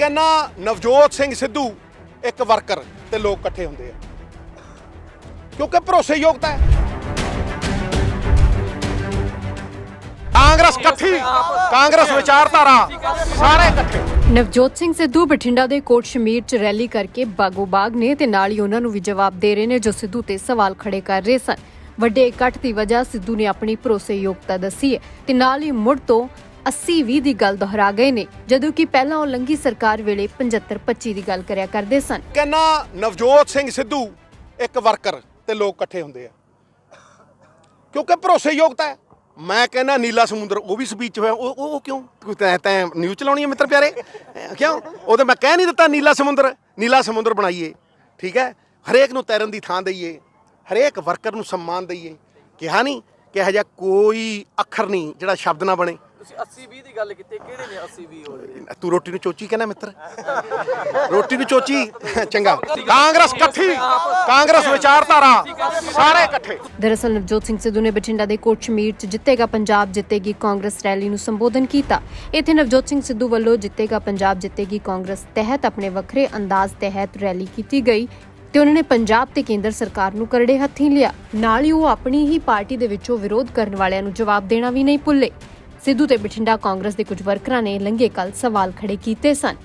ਕਹਿੰਨਾ ਨਵਜੋਤ ਸਿੰਘ ਸਿੱਧੂ ਇੱਕ ਵਰਕਰ ਤੇ ਲੋਕ ਇਕੱਠੇ ਹੁੰਦੇ ਆ। ਕਿਉਂਕਿ ਭਰੋਸੇਯੋਗਤਾ ਹੈ। ਕਾਂਗਰਸ ਇਕੱਠੀ ਕਾਂਗਰਸ ਵਿਚਾਰਧਾਰਾ ਸਾਰੇ ਇਕੱਠੇ। ਨਵਜੋਤ ਸਿੰਘ ਸਿੱਧੂ ਬਠਿੰਡਾ ਦੇ ਕੋਟ ਸ਼ਮੀਰ 'ਚ ਰੈਲੀ ਕਰਕੇ ਬਾਗੋ ਬਾਗ ਨੇ ਤੇ ਨਾਲ ਹੀ ਉਹਨਾਂ ਨੂੰ ਵੀ ਜਵਾਬ ਦੇ ਰਹੇ ਨੇ ਜੋ ਸਿੱਧੂ ਤੇ ਸਵਾਲ ਖੜੇ ਕਰ ਰਹੇ ਸਨ। ਵੱਡੇ ਇਕੱਠ ਦੀ ਵਜ੍ਹਾ ਸਿੱਧੂ ਨੇ ਆਪਣੀ ਭਰੋਸੇਯੋਗਤਾ ਦੱਸੀ ਹੈ ਤੇ ਨਾਲ ਹੀ ਮੁੜ ਤੋਂ 80-20 ਦੀ ਗੱਲ ਦੁਹਰਾ ਗਏ ਨੇ, ਜਦੋਂ ਕਿ ਪਹਿਲਾਂ ਉਹ ਲੰਗੀ ਸਰਕਾਰ ਵੇਲੇ 75-25 ਦੀ ਗੱਲ ਕਰਿਆ ਕਰਦੇ ਸਨ। ਕਹਿੰਨਾ ਨਵਜੋਤ ਸਿੰਘ ਸਿੱਧੂ ਇੱਕ ਵਰਕਰ ਤੇ ਲੋਕ ਇਕੱਠੇ ਹੁੰਦੇ ਆ। ਕਿਉਂਕਿ ਭਰੋਸੇਯੋਗਤਾ ਹੈ। ਮੈਂ ਕਹਿੰਦਾ, ਨੀਲਾ ਸਮੁੰਦਰ, ਉਹ ਵੀ ਸਪੀਚ ਹੋਇਆ। ਉਹ ਉਹ ਕਿਉਂ? ਕੋਈ ਤੈਂ ਤੈਂ ਨਿਊਜ਼ ਚਲਾਉਣੀ ਹੈ ਮਿੱਤਰ ਪਿਆਰੇ? ਕਿਉਂ? ਉਹ ਤਾਂ ਮੈਂ ਕਹਿ ਨਹੀਂ ਦਿੱਤਾ, ਨੀਲਾ ਸਮੁੰਦਰ ਨੀਲਾ ਸਮੁੰਦਰ ਬਣਾਈਏ। ਠੀਕ ਹੈ? ਹਰੇਕ ਨੂੰ ਤੈਰਨ ਦੀ ਥਾਂ ਦਈਏ। ਹਰੇਕ ਵਰਕਰ ਨੂੰ ਸਨਮਾਨ ਦਈਏ। ਕਿਹਾ ਨਹੀਂ ਕਿ ਇਹੋ ਜਿਹਾ ਕੋਈ ਅੱਖਰ ਨਹੀਂ ਜਿਹੜਾ ਸ਼ਬਦ ਨਾ ਬਣੇ। ਤੁਸੀਂ 80 20 ਦੀ ਗੱਲ ਕੀਤੀ ਕਿਹੜੇ ਨੇ 80 20 ਹੋਏ ਤੂੰ ਰੋਟੀ ਨੂੰ ਚੋਚੀ ਕਹਿੰਦਾ ਮਿੱਤਰ। ਰੋਟੀ ਨੂੰ ਚੋਚੀ ਚੰਗਾ। ਕਾਂਗਰਸ ਇਕੱਠੀ ਕਾਂਗਰਸ ਵਿਚਾਰਧਾਰਾ ਸਾਰੇ ਇਕੱਠੇ। ਦਰਅਸਲ ਨਵਜੋਤ ਸਿੰਘ ਸਿੱਧੂ ਨੇ ਬਠਿੰਡਾ ਦੇ ਕੋਟ ਸ਼ਮੀਰ 'ਚ ਜਿੱਤੇਗਾ ਪੰਜਾਬ ਜਿੱਤੇਗੀ ਕਾਂਗਰਸ ਰੈਲੀ ਨੂੰ ਸੰਬੋਧਨ ਕੀਤਾ। ਇੱਥੇ ਨਵਜੋਤ ਸਿੰਘ ਸਿੱਧੂ ਵੱਲੋਂ ਜਿੱਤੇਗਾ ਪੰਜਾਬ ਜਿੱਤੇਗੀ ਕਾਂਗਰਸ ਤਹਿਤ ਆਪਣੇ ਵੱਖਰੇ ਅੰਦਾਜ਼ ਤਹਿਤ ਰੈਲੀ ਕੀਤੀ ਗਈ ਤੇ ਉਹਨਾਂ ਨੇ ਪੰਜਾਬ ਤੇ ਕੇਂਦਰ ਸਰਕਾਰ ਨੂੰ ਕਰੜੇ ਹੱਥੀਂ ਲਿਆ। ਨਾਲ ਹੀ ਉਹ ਆਪਣੀ ਹੀ ਪਾਰਟੀ ਦੇ ਵਿੱਚੋਂ ਵਿਰੋਧ ਕਰਨ ਵਾਲਿਆਂ ਨੂੰ ਜਵਾਬ ਦੇਣਾ ਵੀ ਨਹੀਂ ਭੁੱਲੇ। ਸਿੱਧੂ ਤੇ ਬਠਿੰਡਾ ਕਾਂਗਰਸ ਦੇ ਕੁਝ ਵਰਕਰਾਂ ਨੇ ਲੰਘੇ ਕੱਲ ਸਵਾਲ ਖੜੇ ਕੀਤੇ ਸਨ।